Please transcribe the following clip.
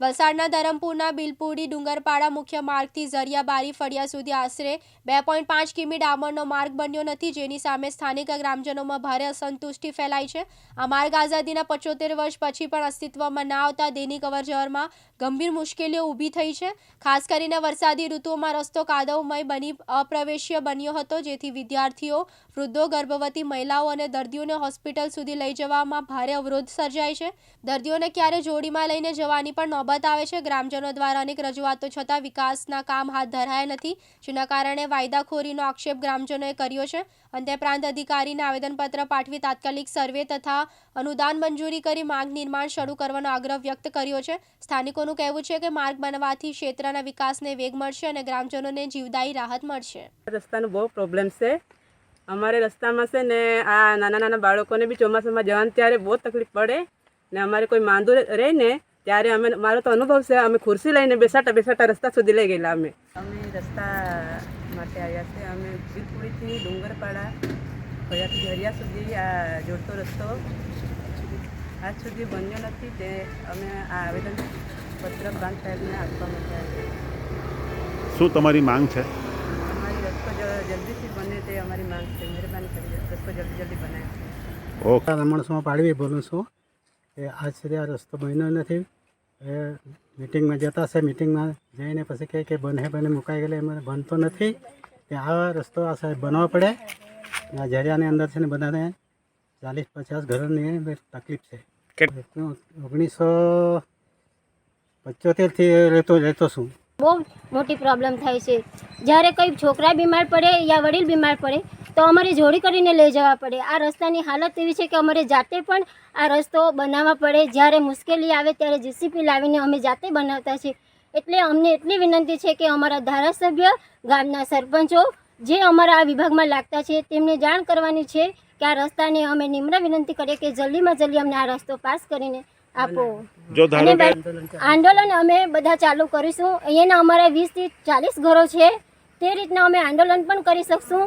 વલસાડના ધરમપુરના બિલપુડી ડુંગરપાડા મુખ્ય માર્ગથી ઝરિયાબારી ફળિયા સુધી આશરે બે પોઈન્ટ પાંચ કિમી ડામરનો માર્ગ બન્યો નથી, જેની સામે સ્થાનિક ગ્રામજનોમાં ભારે અસંતુષ્ટિ ફેલાઈ છે. આ માર્ગ આઝાદીના પચોતેર વર્ષ પછી પણ અસ્તિત્વમાં ના આવતા દૈનિક અવરજવરમાં ગંભીર મુશ્કેલીઓ ઊભી થઈ છે. ખાસ કરીને વરસાદી ઋતુઓમાં રસ્તો કાદવમય બની, અપ્રવેશ્ય બન્યો હતો, જેથી વિદ્યાર્થીઓ, વૃદ્ધો, ગર્ભવતી મહિલાઓ અને દર્દીઓને હોસ્પિટલ સુધી લઈ જવામાં ભારે અવરોધ સર્જાય છે. દર્દીઓને ક્યારે જોડીમાં લઈને જવાની પણ નોબત આવે છે. ગ્રામજનો દ્વારા અનેક રજૂઆતો છતાં વિકાસના કામ હાથ ધરાયા નથી, જેના કારણે વાયદાખોરીનો આક્ષેપ ગ્રામજનોએ કર્યો છે. અંતે પ્રાંત અધિકારીને આવેદનપત્ર પાઠવી તાત્કાલિક સર્વે તથા અનુદાન મંજૂરી કરી માર્ગ નિર્માણ શરૂ કરવાનો આગ્રહ વ્યક્ત કર્યો છે. સ્થાનિકોનું કહેવું છે કે માર્ગ બનવાથી ક્ષેત્રના વિકાસને વેગ મળશે અને ગ્રામજનોને જીવદાયી રાહત મળશે. રસ્તાનો બહુ પ્રોબ્લેમ છે. અમારે રસ્તામાં છે ને આ નાના નાના બાળકોને બી ચોમાસામાં જવાનું ત્યારે બહુ તકલીફ પડે ને અમારે કોઈ માંદું રહે ને ત્યારે અમે મારો તો અનુભવ છે અમે ખુરશી લઈને બેસાતા બેસાટા રસ્તા સુધી લઈ ગયેલા અમે. અમે રસ્તા માટે આવ્યા છે અમે બીરપુરીથી ડુંગરપાડા ફળિયાથી ઝરિયા સુધી આ જોડતો રસ્તો આજ સુધી બન્યો નથી તે અમે આ આવેદન પત્ર પ્રાંત સાહેબને આપવા માટે આવ્યા શું તમારી માંગ છે? અમારી રસ્તો જલ્દીથી બને તે અમારી માંગ છે મહેરબાની કરી રસ્તો જલ્દી જલ્દી બનાવે. ઓકે. રમણસમાં પાડવી બોલું છું એ આજ સુધી આ રસ્તો બન્યો નથી. એ મિટિંગમાં જતા છે મિટિંગમાં જઈને પછી કહે કે બને બને મુકાઈ ગયેલા એમાં બનતો નથી. કે આ રસ્તો આ સાહેબ બનવો પડે. આ ઝરિયાની અંદર છે ને બધાને ચાલીસ પચાસ ઘરોની તકલીફ છે. ઓગણીસો પંચોતેરથી રહેતો રહેતો છું. બહુ મોટી પ્રોબ્લેમ થાય છે. જ્યારે કંઈ છોકરા બીમાર પડે યા વડીલ બીમાર પડે તો અમારે જોડી કરીને લઈ જવા પડે. આ રસ્તાની હાલત એવી છે કે અમારે જાતે પણ આ રસ્તો બનાવવા પડે. જ્યારે મુશ્કેલી આવે ત્યારે જીસીપી લાવીને અમે જાતે બનાવતા છીએ. એટલે અમને એટલી વિનંતી છે કે અમારા ધારાસભ્ય ગામના સરપંચો જે અમારા આ વિભાગમાં લાગતા છે તેમને જાણ કરવાની છે કે આ રસ્તાને અમે નિમ્ર વિનંતી કરીએ કે જલ્દીમાં જલ્દી અમને આ રસ્તો પાસ કરીને આપો. જો આંદોલન અમે બધા ચાલુ કરીશું. અહીંયાના અમારા વીસથી ચાલીસ ઘરો છે. તે રીતના અમે આંદોલન પણ કરી શકશું.